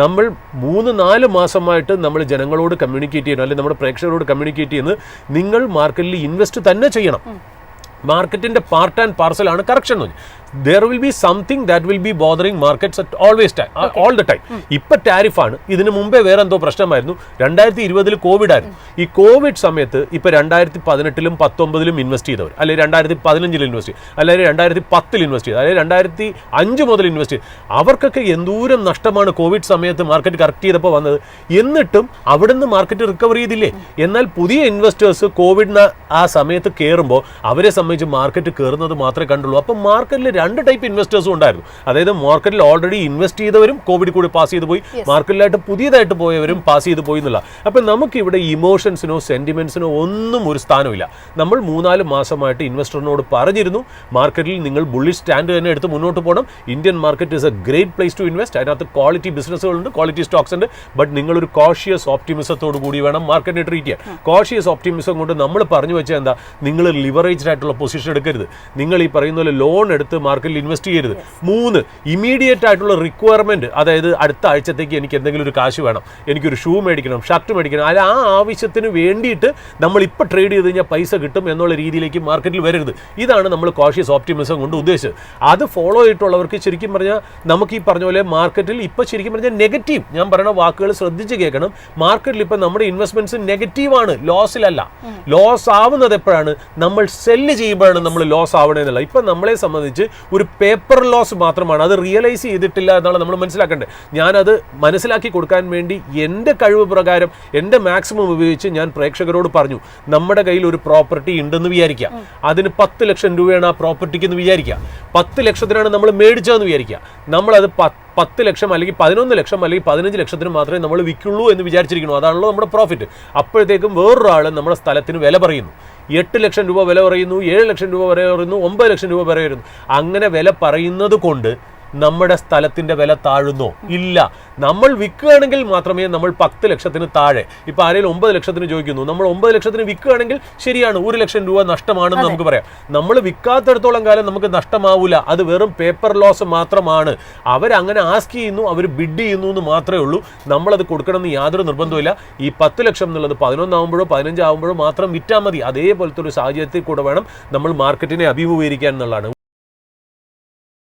നമ്മൾ മൂന്ന് നാല് മാസമായിട്ട് നമ്മൾ ജനങ്ങളോട് കമ്മ്യൂണിക്കേറ്റ് ചെയ്യണം അല്ലെങ്കിൽ നമ്മുടെ പ്രേക്ഷകരോട് കമ്മ്യൂണിക്കേറ്റ് ചെയ്യുന്നത് നിങ്ങൾ മാർക്കറ്റിൽ ഇൻവെസ്റ്റ് തന്നെ ചെയ്യണം. മാർക്കറ്റിന്റെ പാർട്ട് ആൻഡ് പാർസലാണ് കറക്ഷൻ എന്ന് there will be something that will be bothering markets at always time all the time ഇപ്പൊ ടാരിഫാണ് ഇതിന് മുമ്പേ വേറെ എന്തോ പ്രശ്നമായിരുന്നു. രണ്ടായിരത്തി ഇരുപതിൽ കോവിഡ് ആയിരുന്നു ഈ കോവിഡ് സമയത്ത് ഇപ്പൊ രണ്ടായിരത്തി പതിനെട്ടിലും പത്തൊമ്പതിലും ഇൻവെസ്റ്റ് ചെയ്തവർ അല്ലെങ്കിൽ രണ്ടായിരത്തി പതിനഞ്ചിൽ ഇൻവെസ്റ്റ് ചെയ്തു. അല്ലെങ്കിൽ രണ്ടായിരത്തി പത്തിൽ ഇൻവെസ്റ്റ് ചെയ്തു. അല്ലെങ്കിൽ രണ്ടായിരത്തി അഞ്ച് മുതൽ ഇൻവെസ്റ്റ് ചെയ്തു. അവർക്കൊക്കെ എന്തോരം നഷ്ടമാണ് കോവിഡ് സമയത്ത് മാർക്കറ്റ് കറക്റ്റ് ചെയ്തപ്പോൾ വന്നത്. എന്നിട്ടും അവിടെ നിന്ന് മാർക്കറ്റ് റിക്കവർ ചെയ്തില്ലേ? എന്നാൽ പുതിയ ഇൻവെസ്റ്റേഴ്സ് കോവിഡിന് ആ സമയത്ത് കയറുമ്പോൾ അവരെ സംബന്ധിച്ച് മാർക്കറ്റ് കയറുന്നത് മാത്രമേ കണ്ടുള്ളൂ. അപ്പം മാർക്കറ്റിൽ രണ്ട് ടൈപ്പ് ഇൻവെസ്റ്റേഴ്സും ഉണ്ടായിരുന്നു. അതായത് മാർക്കറ്റിൽ ഓൾറെഡി ഇൻവെസ്റ്റ് ചെയ്തവരും കോവിഡ് കൂടി പാസ് ചെയ്ത് പോയി. മാർക്കറ്റിലായിട്ട് പുതിയതായിട്ട് പോയവരും പാസ് ചെയ്ത് പോയി എന്നുള്ള. അപ്പം നമുക്കിവിടെ ഇമോഷൻസിനോ സെന്റിമെന്റ്സിനോ ഒന്നും ഒരു സ്ഥാനമില്ല നമ്മൾ മൂന്നാൽ മാസമായിട്ട് ഇൻവെസ്റ്ററിനോട് പറഞ്ഞിരുന്നു. മാർക്കറ്റിൽ നിങ്ങൾ ബുള്ളിഷ് സ്റ്റാൻഡ് തന്നെ എടുത്ത് മുന്നോട്ട് പോകണം. Indian market is a great place to invest അതിനകത്ത് ക്വാളിറ്റി ബിസിനസ്സുകളുണ്ട് ക്വാളിറ്റി സ്റ്റോക്സ് ഉണ്ട്. ബട്ട് നിങ്ങളൊരു കോഷ്യസ് ഓപ്റ്റിമിസത്തോട് കൂടി വേണം മാർക്കറ്റിനെ ട്രീറ്റ് ചെയ്യാൻ. കോഷ്യസ് ഓപ്റ്റിമിസം കൊണ്ട് നമ്മൾ പറഞ്ഞു വെച്ചാൽ എന്താ? നിങ്ങൾ ലിവറേജ്ഡ് ആയിട്ടുള്ള പൊസിഷൻ എടുക്കരുത്. നിങ്ങൾ ഈ പറയുന്ന പോലെ ലോൺ എടുത്ത് മാർക്കറ്റിൽ ഇൻവെസ്റ്റ് ചെയ്യരുത്. മൂന്ന് ഇമീഡിയറ്റ് ആയിട്ടുള്ള റിക്വയർമെന്റ് അതായത് അടുത്ത ആഴ്ചത്തേക്ക് എനിക്ക് എന്തെങ്കിലും ഒരു കാശ് വേണം. എനിക്കൊരു ഷൂ മേടിക്കണം ഷർട്ട് മേടിക്കണം. അല്ല ആ ആവശ്യത്തിന് വേണ്ടിയിട്ട് നമ്മൾ ഇപ്പോൾ ട്രേഡ് ചെയ്ത് കഴിഞ്ഞാൽ പൈസ കിട്ടും എന്നുള്ള രീതിയിലേക്ക് മാർക്കറ്റിൽ വരരുത്. ഇതാണ് നമ്മൾ കോഷ്യസ് ഓപ്റ്റിമിസം കൊണ്ട് ഉദ്ദേശിച്ചത്. അത് ഫോളോ ചെയ്തിട്ടുള്ളവർക്ക് ശരിക്കും പറഞ്ഞാൽ നമുക്ക് ഈ പറഞ്ഞ പോലെ മാർക്കറ്റിൽ ഇപ്പോൾ ശരിക്കും പറഞ്ഞാൽ നെഗറ്റീവ് ഞാൻ പറയുന്ന വാക്കുകൾ ശ്രദ്ധിച്ച് കേൾക്കണം. മാർക്കറ്റിൽ ഇപ്പം നമ്മുടെ ഇൻവെസ്റ്റ്മെന്റ്സ് നെഗറ്റീവാണ് ലോസിലല്ല ലോസ് ആവുന്നത് എപ്പോഴാണ്? നമ്മൾ സെല്ല് ചെയ്യുമ്പോഴാണ് നമ്മൾ ലോസ് ആവണമെന്നുള്ള ഇപ്പം നമ്മളെ സംബന്ധിച്ച് ഒരു പേപ്പർ ലോസ് മാത്രമാണ്. അത് റിയലൈസ് ചെയ്തിട്ടില്ല എന്നാണ് നമ്മൾ മനസ്സിലാക്കേണ്ടത്. ഞാനത് മനസ്സിലാക്കി കൊടുക്കാൻ വേണ്ടി എന്റെ കഴിവ് പ്രകാരം എന്റെ മാക്സിമം ഉപയോഗിച്ച് ഞാൻ പ്രേക്ഷകരോട് പറഞ്ഞു നമ്മുടെ കയ്യിൽ ഒരു പ്രോപ്പർട്ടി ഉണ്ടെന്ന് വിചാരിക്കാം അതിന് പത്ത് ലക്ഷം രൂപയാണ് ആ പ്രോപ്പർട്ടിക്ക് എന്ന് വിചാരിക്കുക. പത്ത് ലക്ഷത്തിനാണ് നമ്മൾ മേടിച്ചതെന്ന് വിചാരിക്കുക. നമ്മളത് പത്ത് പത്ത് ലക്ഷം അല്ലെങ്കിൽ പതിനൊന്ന് ലക്ഷം അല്ലെങ്കിൽ പതിനഞ്ച് ലക്ഷത്തിന് മാത്രമേ നമ്മൾ വിൽക്കുള്ളൂ എന്ന് വിചാരിച്ചിരിക്കുന്നു. അതാണല്ലോ നമ്മുടെ പ്രോഫിറ്റ് അപ്പോഴത്തേക്കും വേറൊരാൾ നമ്മുടെ സ്ഥലത്തിന് വില പറയുന്നു. എട്ട് ലക്ഷം രൂപ വില പറയുന്നു ഏഴ് ലക്ഷം രൂപ വില പറയുന്നു ഒമ്പത് ലക്ഷം രൂപ വില പറയുന്നു. അങ്ങനെ വില പറയുന്നത് കൊണ്ട് നമ്മുടെ സ്ഥലത്തിന്റെ വില താഴുന്നോ? ഇല്ല. നമ്മൾ വിൽക്കുകയാണെങ്കിൽ മാത്രമേ നമ്മൾ പത്ത് ലക്ഷത്തിന് താഴെ. ഇപ്പൊ ആരെങ്കിലും ഒമ്പത് ലക്ഷത്തിന് ചോദിക്കുന്നു. നമ്മൾ ഒമ്പത് ലക്ഷത്തിന് വിൽക്കുകയാണെങ്കിൽ ശരിയാണ്. ഒരു ലക്ഷം രൂപ നഷ്ടമാണെന്ന് നമുക്ക് പറയാം. നമ്മൾ വിൽക്കാത്തടത്തോളം കാലം നമുക്ക് നഷ്ടമാവില്ല അത് വെറും പേപ്പർ ലോസ് മാത്രമാണ്. അവരങ്ങനെ ആസ്ക് ചെയ്യുന്നു അവർ ബിഡ് ചെയ്യുന്നു എന്ന് മാത്രമേ ഉള്ളൂ. നമ്മളത് കൊടുക്കണമെന്ന് യാതൊരു നിർബന്ധമില്ല ഈ പത്ത് ലക്ഷം എന്നുള്ളത് പതിനൊന്നാകുമ്പോഴോ പതിനഞ്ചാകുമ്പോഴോ മാത്രം വിറ്റാൽ മതി. അതേപോലത്തെ ഒരു സാഹചര്യത്തിൽ കൂടെ വേണം നമ്മൾ മാർക്കറ്റിനെ അഭിമുഖീകരിക്കാൻ എന്നുള്ളതാണ്.